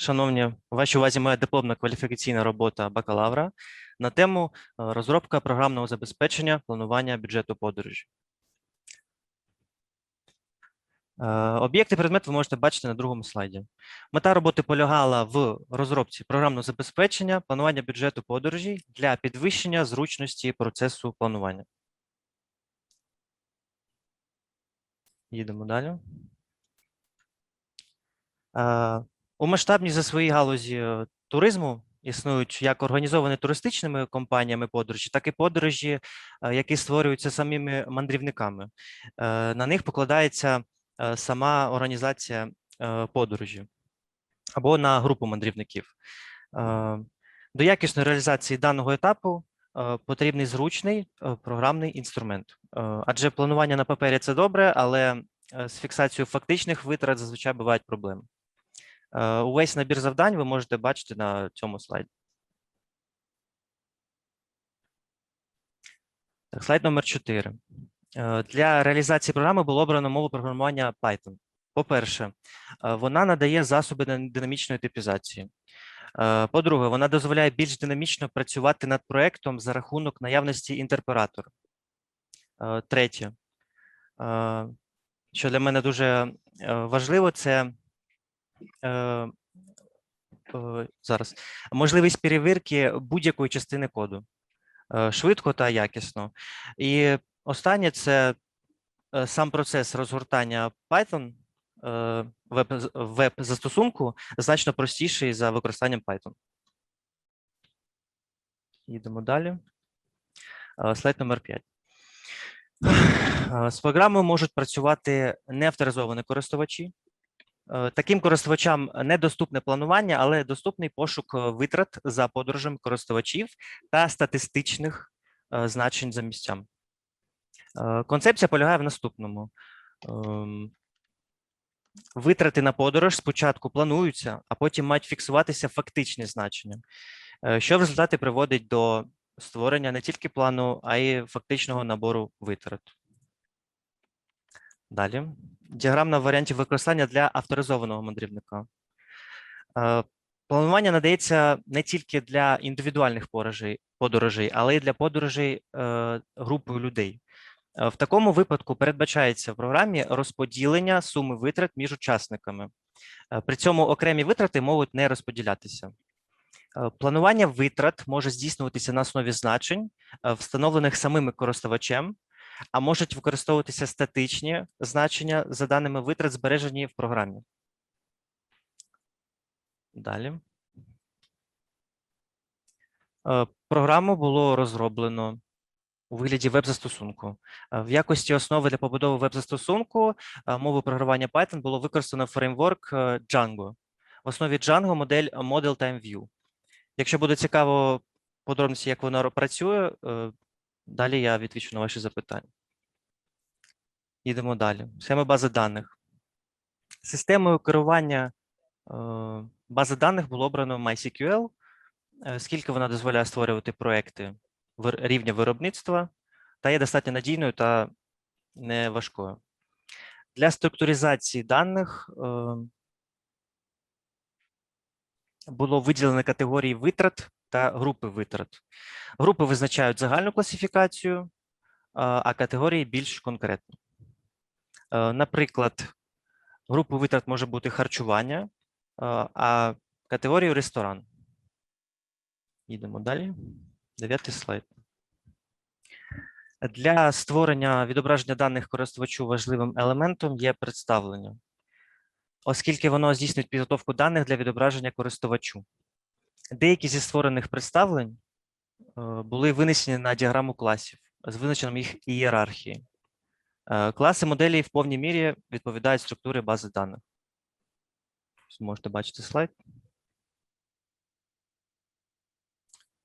Шановні, у вашій увазі моя дипломна кваліфікаційна робота бакалавра на тему е, розробка програмного забезпечення планування бюджету подорожі. Е, Об'єкти предмет ви можете бачити на другому слайді. Мета роботи полягала в розробці програмного забезпечення планування бюджету подорожі для підвищення зручності процесу планування. Їдемо далі. У масштабній за свої галузі е, туризму існують як організовані туристичними компаніями подорожі, так і подорожі, е, які створюються самими мандрівниками. Е, На них покладається сама організація подорожі або на групу мандрівників. До якісної реалізації даного етапу потрібний зручний програмний інструмент. Адже планування на папері це добре, але з фіксацією фактичних витрат зазвичай бувають проблеми. Е, Увесь набір завдань ви можете бачити на цьому слайді. Так, слайд номер 4. Для реалізації програми було обрано мову програмування Python. По-перше, е, вона надає засоби динамічної типізації. Е, По-друге, вона дозволяє більш динамічно працювати над проектом за рахунок наявності інтерпретора. Е, Третє, е, що для мене дуже е, важливо, це е, е, зараз можливість перевірки будь-якої частини коду е, швидко та якісно. І останнє це е, сам процес розгортання Python е, веб- веб-застосунку значно простіший за використанням Python. Їдемо далі. Е, Слайд номер 5. З програмою можуть працювати неавторизовані користувачі. Е, Таким користувачам недоступне планування, але доступний пошук е, витрат за подорожами користувачів та статистичних е, значень за місцям. Концепція полягає в наступному. Ем, Витрати на подорож спочатку плануються, а потім мають фіксуватися фактичні значення, що в результаті приводить до створення не тільки плану, а й фактичного набору витрат. Далі. Діаграмна варіантів використання для авторизованого мандрівника. Е, Планування надається не тільки для індивідуальних подорожей, але й для подорожей е, групою людей. Е, В такому випадку передбачається в програмі розподілення суми витрат між учасниками. При цьому окремі витрати можуть не розподілятися. Планування витрат може здійснюватися на основі значень, встановлених самими користувачем, а можуть використовуватися статичні значення за даними витрат, збережені в програмі. Далі. Е, Програму було розроблено у вигляді веб-застосунку. Е, В якості основи для побудови веб-застосунку е, мови програмування Python було використано фреймворк Django. В основі Django модель Model Time View. Якщо буде цікаво подробності, як воно працює, далі я відвічу на ваші запитання. Йдемо далі. Схема бази даних. Системою керування е, бази даних було обрано MySQL, е, оскільки вона дозволяє створювати проекти рівня виробництва та є достатньо надійною та не важкою. Для структуризації даних е, було виділено категорії витрат та групи витрат. Групи визначають загальну класифікацію, а категорії більш конкретно. Е, Наприклад, групою витрат може бути харчування, е, а категорією ресторан. Їдемо далі. Дев'ятий слайд. Для створення відображення даних користувачу важливим елементом є представлення, оскільки воно здійснює підготовку даних для відображення користувачу. Деякі зі створених представлень е, були винесені на діаграму класів з визначенням їх ієрархії. Е, Класи моделі в повній мірі відповідають структурі бази даних. Можете бачити слайд.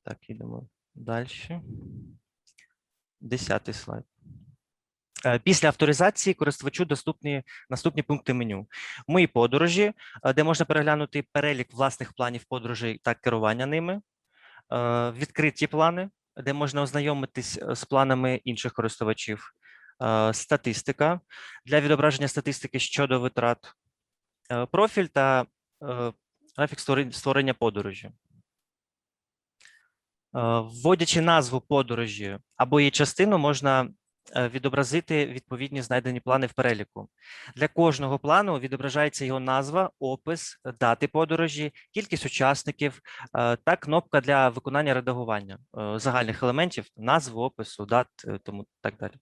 Так, ідемо далі. Десятий слайд. Е, Після авторизації користувачу доступні наступні пункти меню. Мої подорожі, е, де можна переглянути перелік власних планів подорожей та керування ними. Е, Відкриті плани, де можна ознайомитись з планами інших користувачів. Статистика для відображення статистики щодо витрат. Профіль та графік створення подорожі. Вводячи назву подорожі або її частину, можна відобразити відповідні знайдені плани в переліку. Для кожного плану відображається його назва, опис, дати подорожі, кількість учасників е, та кнопка для виконання редагування е, загальних елементів, назв, опису, дат, е, тому так далі.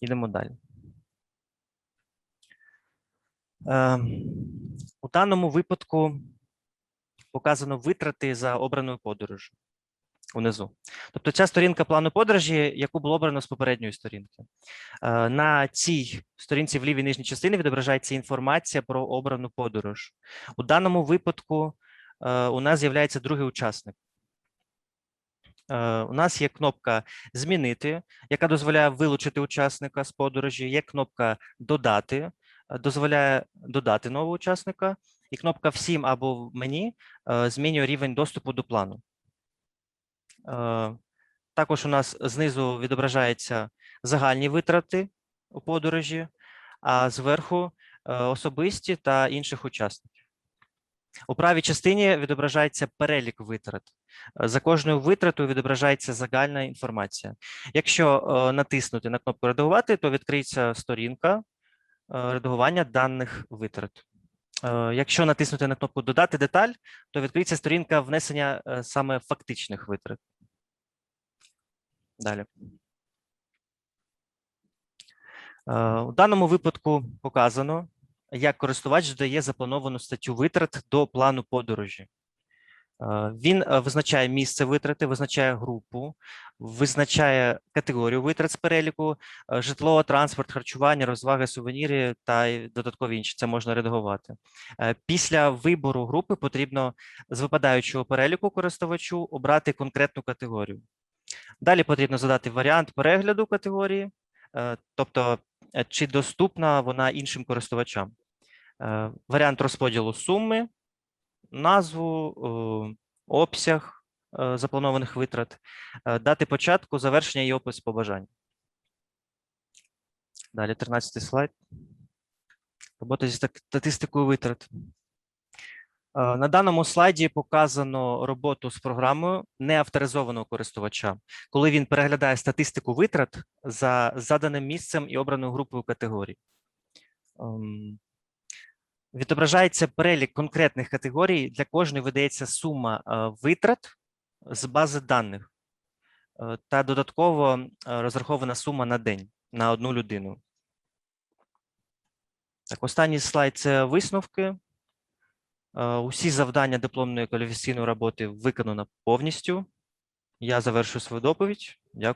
Йдемо далі. Е, У даному випадку показано витрати за обраною подорожю унизу. Тобто ця сторінка плану подорожі, яку було обрано з попередньої сторінки. Е, На цій сторінці в лівій нижній частині відображається інформація про обрану подорож. У даному випадку е, у нас з'являється другий учасник. Е, У нас є кнопка Змінити, яка дозволяє вилучити учасника з подорожі. Є кнопка Додати, дозволяє додати нового учасника, і кнопка Всім або мені змінює рівень доступу до плану. Е, Також у нас знизу відображаються загальні витрати у подорожі, а зверху е, особисті та інших учасників. У правій частині відображається перелік витрат. Е, За кожною витратою відображається загальна інформація. Якщо натиснути на кнопку Редагувати, то відкриється сторінка редагування даних витрат. Якщо натиснути на кнопку Додати деталь, то відкриється сторінка внесення саме фактичних витрат. Далі. Е, У даному випадку показано, як користувач додає заплановану статтю витрат до плану подорожі. Е, Він е, визначає місце витрати, визначає групу, визначає категорію витрат з переліку, житло, транспорт, харчування, розваги, сувеніри та додаткові інші. Це можна редагувати. Після вибору групи потрібно з випадаючого переліку користувачу обрати конкретну категорію. Далі потрібно задати варіант перегляду категорії, е, тобто е, чи доступна вона іншим користувачам. Е, Варіант розподілу суми, назву, обсяг запланованих витрат, дати початку, завершення і опис побажань. Далі 13 слайд. Робота зі статистикою витрат. Е, На даному слайді показано роботу з програмою неавторизованого користувача, коли він переглядає статистику витрат за заданим місцем і обраною групою категорій. Ем, Відображається перелік конкретних категорій. Для кожної видається сума е, витрат з бази даних е, та додатково розрахована сума на день на одну людину. Так, останній слайд це висновки. Е, Усі завдання дипломної кваліфікаційної роботи виконано повністю. Я завершую свою доповідь.